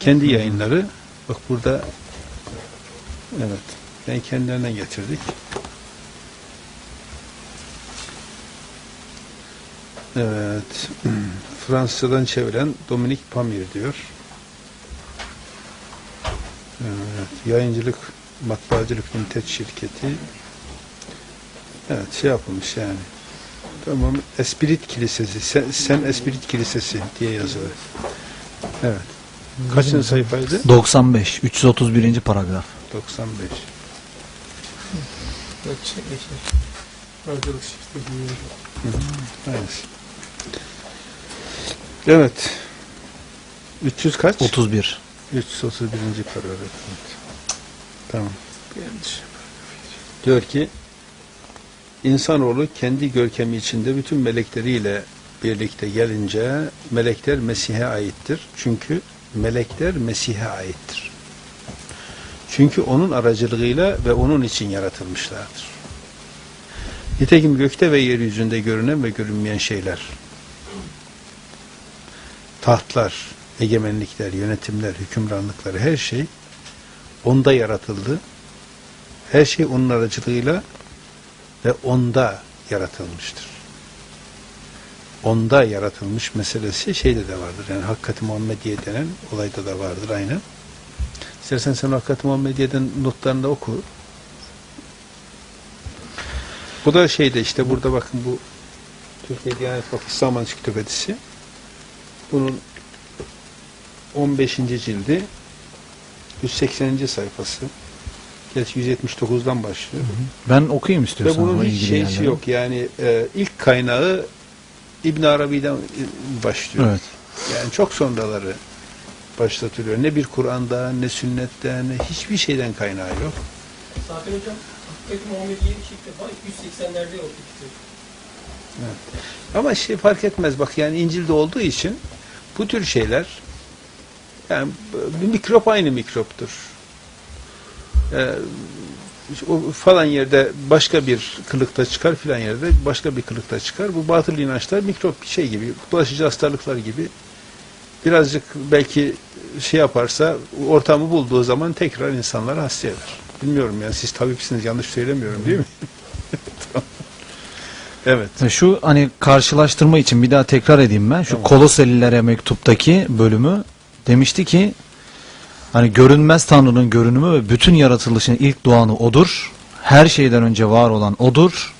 Kendi yayınları. Bak burada evet ben kendilerinden getirdik. Evet. Fransızcadan çeviren Dominik Pamir diyor. Evet. Yayıncılık, matbaacılık Vintage şirketi. Evet şey yapılmış yani. Tamam. Esprit Kilisesi. Sen, Sen Esprit Kilisesi diye yazıyor. Evet. Kaçıncı sayfaydı? 95. 331. paragraf. 95. Bak şey, şey. Arkalık şirketi gibi. Evet. Evet. 300 kaç? 31. 331. paragraf. Evet. Tamam. Diyor ki insanoğlu kendi görkemi içinde bütün melekleriyle birlikte gelince melekler Mesih'e aittir. Çünkü melekler Mesih'e aittir. Çünkü onun aracılığıyla ve onun için yaratılmışlardır. Nitekim gökte ve yeryüzünde görünen ve görünmeyen şeyler, tahtlar, egemenlikler, yönetimler, hükümranlıklar, her şey onda yaratıldı. Her şey onun aracılığıyla ve onda yaratılmıştır. Onda yaratılmış meselesi şeyde de vardır. Yani Hakikat-ı Muhammediye denen olayda da vardır aynen. İstersen sen Hakikat-ı Muhammediye'den notlarını da oku. Bu da şeyde işte burada bakın bu Türkiye Diyanet Vakfı Saman Kütüphanesi. Bunun 15. cildi 180. sayfası. Gerçi 179'dan başlıyor. Ben okuyayım Ve istiyorsan. bunun o hiç şeysi yerleri. yok. Yani e, ilk kaynağı İbn Arabi'den e, başlıyor. Evet. Yani çok sonraları başlatılıyor. Ne bir Kur'an'da, ne sünnetten, ne hiçbir şeyden kaynağı yok. Zaten hocam Hakikaten Muhammediye'yi ilk defa 280'lerde ortaya çıkıyor. Ama şey fark etmez. Bak yani İncil'de olduğu için bu tür şeyler yani bir mikrop aynı mikroptur. Ee, o falan yerde başka bir kılıkta çıkar filan yerde başka bir kılıkta çıkar. Bu batıl inançlar mikrop bir şey gibi, bulaşıcı hastalıklar gibi birazcık belki şey yaparsa ortamı bulduğu zaman tekrar insanları hasta eder. Bilmiyorum yani siz tabipsiniz yanlış söylemiyorum değil mi? Tamam. evet. Ve Şu hani karşılaştırma için bir daha tekrar edeyim ben. Şu Tamam. Koloselilere mektuptaki bölümü demişti ki hani görünmez Tanrı'nın görünümü ve bütün yaratılışın ilk doğanı odur. Her şeyden önce var olan odur.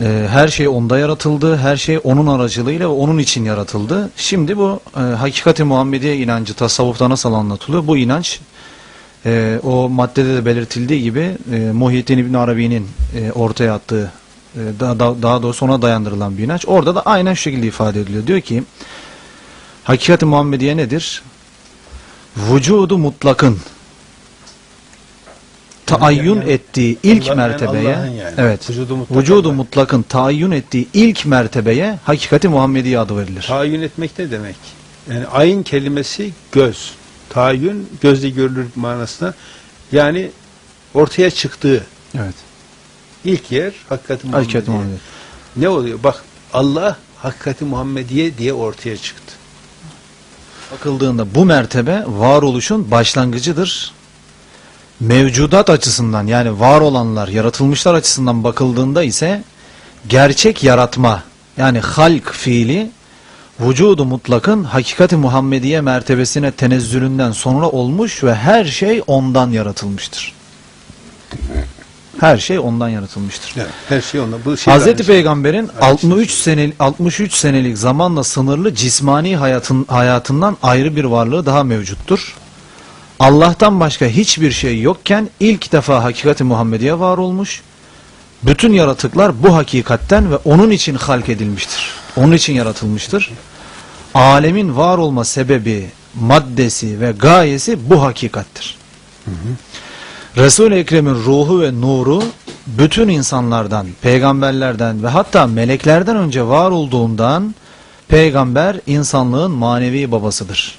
Ee, her şey onda yaratıldı. Her şey onun aracılığıyla ve onun için yaratıldı. Şimdi bu e, hakikati Muhammediye inancı tasavvufta nasıl anlatılıyor? Bu inanç e, o maddede de belirtildiği gibi e, Muhyiddin İbn Arabi'nin e, ortaya attığı e, daha, daha, doğrusu ona dayandırılan bir inanç. Orada da aynen şu şekilde ifade ediliyor. Diyor ki hakikati Muhammediye nedir? Vücudu mutlakın taayyün Yani ettiği ilk Allah- mertebeye yani. evet Vücudu mutlak vücudu Allah. mutlakın taayyün ettiği ilk mertebeye hakikati Muhammediye adı verilir. Tayin etmek ne demek? Yani ayin kelimesi göz. Tayin gözle görülür manasına. Yani ortaya çıktığı Evet. ilk yer hakikati Muhammediye. Hakikati Muhammediye. Ne oluyor? Bak Allah hakikati Muhammediye diye ortaya çıktı. Bakıldığında bu mertebe varoluşun başlangıcıdır. Mevcudat açısından yani var olanlar, yaratılmışlar açısından bakıldığında ise gerçek yaratma yani halk fiili vücudu mutlakın hakikati Muhammediye mertebesine tenezzülünden sonra olmuş ve her şey ondan yaratılmıştır. Her şey ondan yaratılmıştır. Yani her şey onda. Bu şey Hazreti şey. Peygamber'in Aynı 63 senelik 63 senelik zamanla sınırlı cismani hayatın hayatından ayrı bir varlığı daha mevcuttur. Allah'tan başka hiçbir şey yokken ilk defa hakikati Muhammediye var olmuş. Bütün yaratıklar bu hakikatten ve onun için halk edilmiştir. Onun için yaratılmıştır. Alemin var olma sebebi, maddesi ve gayesi bu hakikattir. Resul-i Ekrem'in ruhu ve nuru bütün insanlardan, peygamberlerden ve hatta meleklerden önce var olduğundan peygamber insanlığın manevi babasıdır.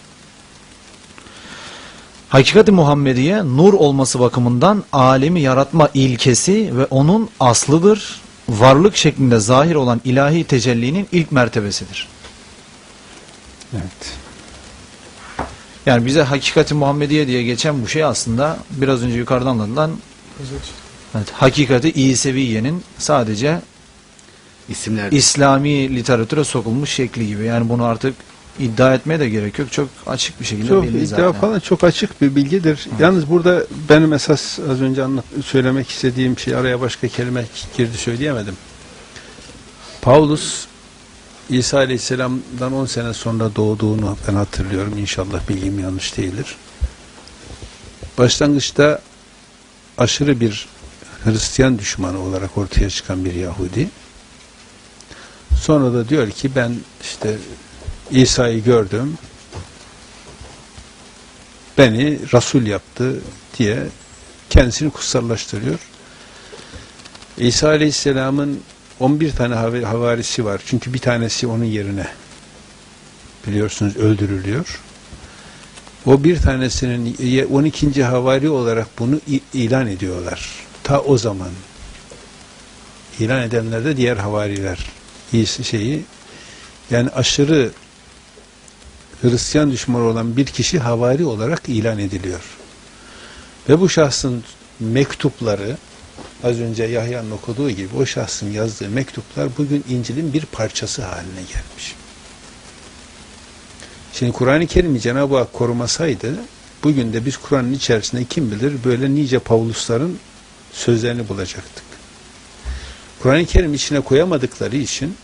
Hakikati Muhammediye nur olması bakımından alemi yaratma ilkesi ve onun aslıdır. Varlık şeklinde zahir olan ilahi tecellinin ilk mertebesidir. Evet. Yani bize hakikati Muhammediye diye geçen bu şey aslında biraz önce yukarıdan anlatılan evet, hakikati İseviye'nin sadece İsimler. İslami literatüre sokulmuş şekli gibi. Yani bunu artık iddia etmeye de gerek yok. Çok açık bir şekilde Çok belli iddia zaten. falan çok açık bir bilgidir. Yalnız burada benim esas az önce anlat, söylemek istediğim şey araya başka kelime girdi söyleyemedim. Paulus İsa Aleyhisselam'dan 10 sene sonra doğduğunu ben hatırlıyorum. İnşallah bilgim yanlış değildir. Başlangıçta aşırı bir Hristiyan düşmanı olarak ortaya çıkan bir Yahudi. Sonra da diyor ki ben işte İsa'yı gördüm, beni Resul yaptı diye kendisini kutsallaştırıyor. İsa Aleyhisselam'ın 11 tane hav- havarisi var. Çünkü bir tanesi onun yerine biliyorsunuz öldürülüyor. O bir tanesinin ye- 12. havari olarak bunu ilan ediyorlar. Ta o zaman. ilan edenler de diğer havariler. İyisi şeyi yani aşırı Hristiyan düşmanı olan bir kişi havari olarak ilan ediliyor. Ve bu şahsın mektupları az önce Yahya'nın okuduğu gibi o şahsın yazdığı mektuplar bugün İncil'in bir parçası haline gelmiş. Şimdi Kur'an-ı Kerim'i Cenab-ı Hak korumasaydı bugün de biz Kur'an'ın içerisinde kim bilir böyle nice Pavlusların sözlerini bulacaktık. Kur'an-ı Kerim içine koyamadıkları için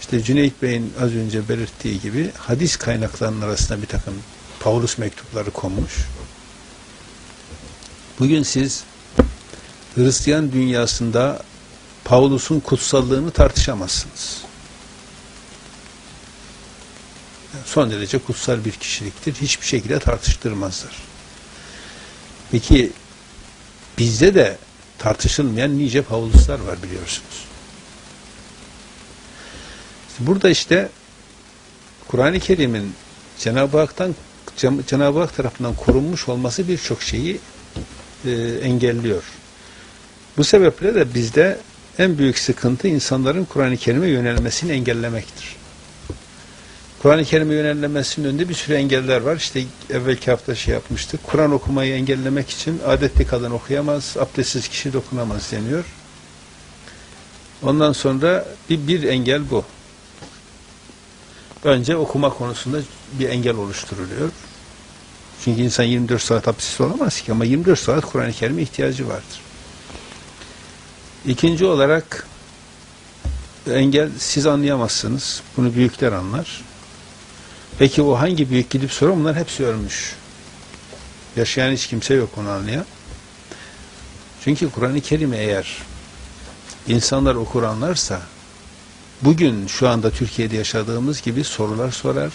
işte Cüneyt Bey'in az önce belirttiği gibi hadis kaynaklarının arasında bir takım Paulus mektupları konmuş. Bugün siz Hristiyan dünyasında Paulus'un kutsallığını tartışamazsınız. Son derece kutsal bir kişiliktir. Hiçbir şekilde tartıştırmazlar. Peki bizde de tartışılmayan nice Pauluslar var biliyorsunuz. Burada işte Kur'an-ı Kerim'in Cenab-ı Hak'tan Cenab-ı Hak tarafından korunmuş olması birçok şeyi e, engelliyor. Bu sebeple de bizde en büyük sıkıntı insanların Kur'an-ı Kerim'e yönelmesini engellemektir. Kur'an-ı Kerim'e yönelmesinin önünde bir sürü engeller var. İşte evvelki hafta şey yapmıştık. Kur'an okumayı engellemek için adetli kadın okuyamaz, abdestsiz kişi dokunamaz deniyor. Ondan sonra bir, bir engel bu. Önce okuma konusunda bir engel oluşturuluyor. Çünkü insan 24 saat hapsiz olamaz ki ama 24 saat Kur'an-ı Kerim'e ihtiyacı vardır. İkinci olarak engel siz anlayamazsınız. Bunu büyükler anlar. Peki o hangi büyük gidip soruyor? Bunlar hepsi ölmüş. Yaşayan hiç kimse yok onu anlayan. Çünkü Kur'an-ı Kerim'i eğer insanlar okur anlarsa bugün şu anda Türkiye'de yaşadığımız gibi sorular sorar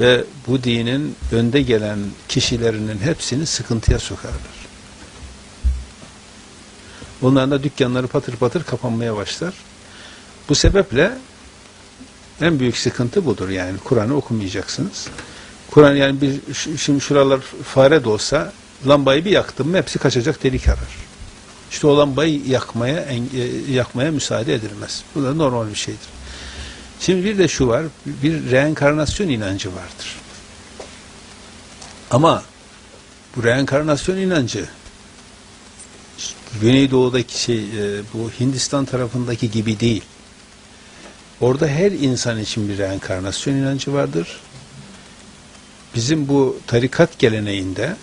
ve bu dinin önde gelen kişilerinin hepsini sıkıntıya sokarlar. Bunların da dükkanları patır patır kapanmaya başlar. Bu sebeple en büyük sıkıntı budur yani. Kur'an'ı okumayacaksınız. Kur'an yani bir şimdi şuralar fare de olsa lambayı bir yaktım mı hepsi kaçacak delik arar. İşte o lambayı yakmaya e, yakmaya müsaade edilmez. Bu da normal bir şeydir. Şimdi bir de şu var, bir reenkarnasyon inancı vardır. Ama bu reenkarnasyon inancı Güneydoğu'daki şey, e, bu Hindistan tarafındaki gibi değil. Orada her insan için bir reenkarnasyon inancı vardır. Bizim bu tarikat geleneğinde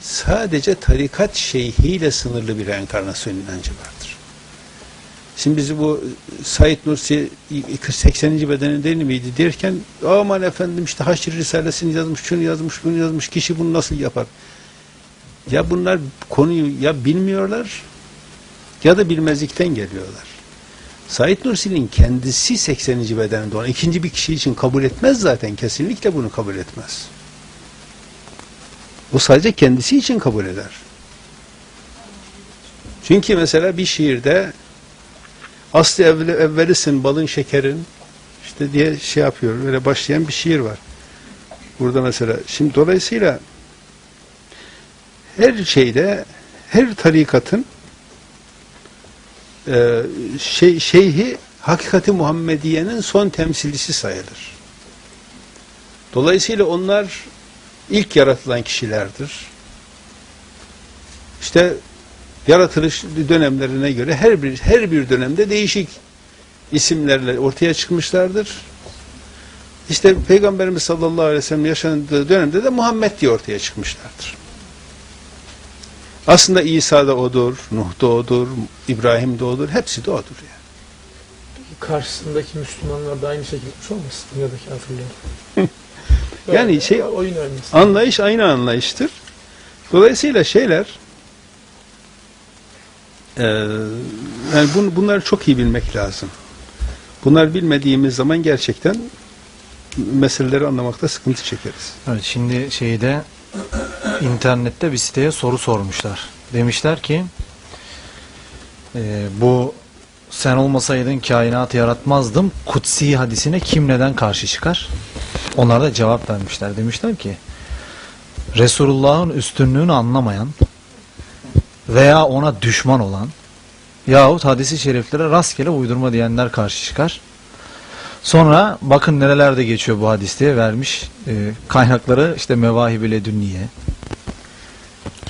sadece tarikat şeyhiyle sınırlı bir reenkarnasyon inancı vardır. Şimdi bizi bu Said Nursi 80. bedeni değil miydi derken aman efendim işte Haşr Risalesini yazmış, şunu yazmış, bunu yazmış, kişi bunu nasıl yapar? Ya bunlar konuyu ya bilmiyorlar ya da bilmezlikten geliyorlar. Said Nursi'nin kendisi 80. bedeninde olan ikinci bir kişi için kabul etmez zaten. Kesinlikle bunu kabul etmez. O sadece kendisi için kabul eder. Çünkü mesela bir şiirde aslı evveli, evvelisin balın şekerin işte diye şey yapıyor. Böyle başlayan bir şiir var. Burada mesela. Şimdi dolayısıyla her şeyde her tarikatın e, şey, şeyhi hakikati Muhammediye'nin son temsilcisi sayılır. Dolayısıyla onlar ilk yaratılan kişilerdir. İşte yaratılış dönemlerine göre her bir her bir dönemde değişik isimlerle ortaya çıkmışlardır. İşte Peygamberimiz sallallahu aleyhi ve sellem yaşadığı dönemde de Muhammed diye ortaya çıkmışlardır. Aslında İsa da odur, Nuh da odur, İbrahim de odur, hepsi de odur yani. Karşısındaki Müslümanlar da aynı şekilde olmasın dünyadaki kafirler. Yani şey- oyun. Anlayış aynı anlayıştır. Dolayısıyla şeyler eee yani bun, bunları çok iyi bilmek lazım. Bunlar bilmediğimiz zaman gerçekten meseleleri anlamakta sıkıntı çekeriz. Evet, şimdi şeyde internette bir siteye soru sormuşlar. Demişler ki e, bu sen olmasaydın kainatı yaratmazdım. Kutsi hadisine kim neden karşı çıkar? Onlar da cevap vermişler. Demişler ki Resulullah'ın üstünlüğünü anlamayan veya ona düşman olan yahut hadisi şeriflere rastgele uydurma diyenler karşı çıkar. Sonra bakın nerelerde geçiyor bu hadis diye vermiş e, kaynakları işte Mevahib-i Ledünniye,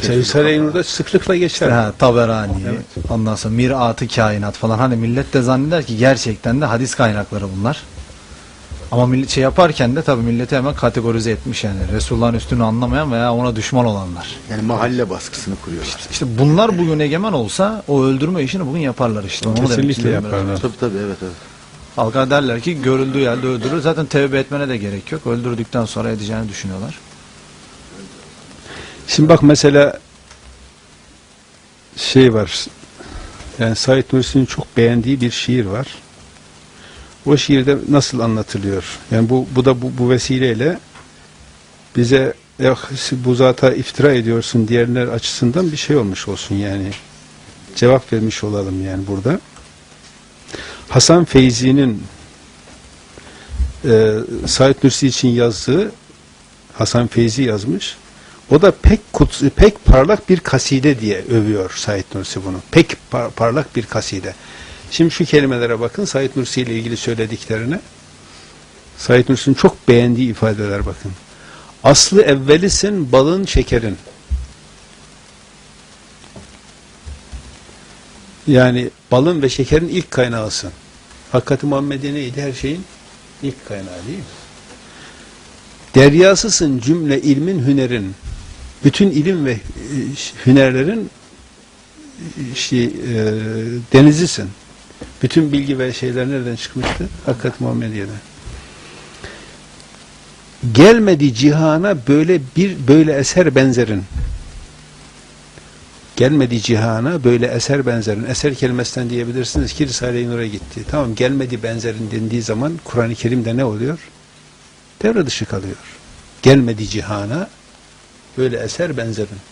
Sevsare Nur'da sıklıkla geçer. ha, Taberani, Evet. ondan sonra Mirat-ı Kainat falan. Hani millet de zanneder ki gerçekten de hadis kaynakları bunlar. Ama millet şey yaparken de tabii milleti hemen kategorize etmiş yani. Resulullah'ın üstünü anlamayan veya ona düşman olanlar. Yani mahalle baskısını kuruyorlar. İşte bunlar bugün egemen olsa o öldürme işini bugün yaparlar işte. Onu Kesinlikle yaparlar. Tabii tabii evet evet. Halka derler ki görüldüğü yerde öldürür. Zaten tevbe etmene de gerek yok. Öldürdükten sonra edeceğini düşünüyorlar. Şimdi bak mesela şey var. Yani Said Nursi'nin çok beğendiği bir şiir var. O şiirde nasıl anlatılıyor? Yani bu bu da bu, bu vesileyle bize "Ya bu zata iftira ediyorsun diğerler açısından bir şey olmuş olsun yani. Cevap vermiş olalım yani burada. Hasan Feyzi'nin e, Said Nursi için yazdığı Hasan Feyzi yazmış. O da pek kutsu, pek parlak bir kaside diye övüyor Said Nursi bunu. Pek par- parlak bir kaside. Şimdi şu kelimelere bakın Said Nursi ile ilgili söylediklerine. Said Nursi'nin çok beğendiği ifadeler bakın. Aslı evvelisin balın şekerin. Yani balın ve şekerin ilk kaynağısın. Hakikati Muhammedi neydi? Her şeyin ilk kaynağı değil mi? Deryasısın cümle ilmin hünerin. Bütün ilim ve e, hünerlerin e, şey, e, denizisin. Bütün bilgi ve şeyler nereden çıkmıştı? Hakikat Muhammediye'den. Gelmedi cihana böyle bir böyle eser benzerin. Gelmedi cihana böyle eser benzerin. Eser kelimesinden diyebilirsiniz ki Risale-i Nur'a gitti. Tamam gelmedi benzerin dendiği zaman Kur'an-ı Kerim'de ne oluyor? devre dışı kalıyor. Gelmedi cihana böyle eser benzerin.